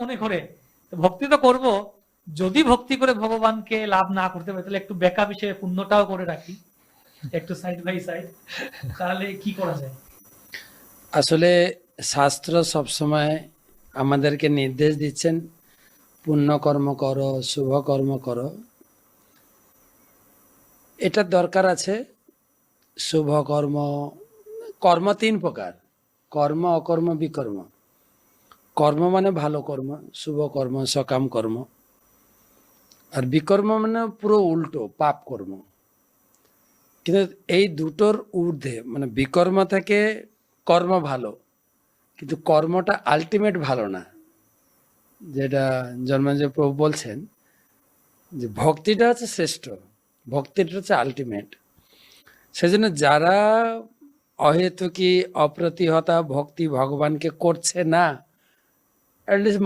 মনে করে। ভক্তি তো করব। যদি ভক্তি করে ভগবানকে লাভ না করতে পারি, তাহলে একটু ব্যাকআপ হিসেবে পুণ্যটাও করে রাখি। একটু সাইড বাই সাইড তাহলে কি করা যায়? আসলে শাস্ত্র সবসময় আমাদেরকে নির্দেশ দিচ্ছেন, পুণ্য কর্ম করো, শুভ কর্ম করো। এটা দরকার আছে, শুভ কর্ম কর্ম তিন প্রকার, কর্ম, অকর্ম, বিকর্ম। কর্ম মানে ভালো কর্ম, শুভ কর্ম, সকাম কর্ম। আর বিকর্ম মানে পুরো উল্টো, পাপ কর্ম। কিন্তু এই দুটোর ঊর্ধ্বে মানে বিকর্ম থেকে কর্ম ভালো, কিন্তু কর্মটা আলটিমেট ভালো না। যেটা জন্মাঞ্জয় প্রভু বলছেন যে ভক্তিটা হচ্ছে শ্রেষ্ঠ, ভক্তিটা হচ্ছে আলটিমেট সেজন্য যারা অহেতুকি, অপ্রতিহতা ভক্তি ভগবানকে করছে না at least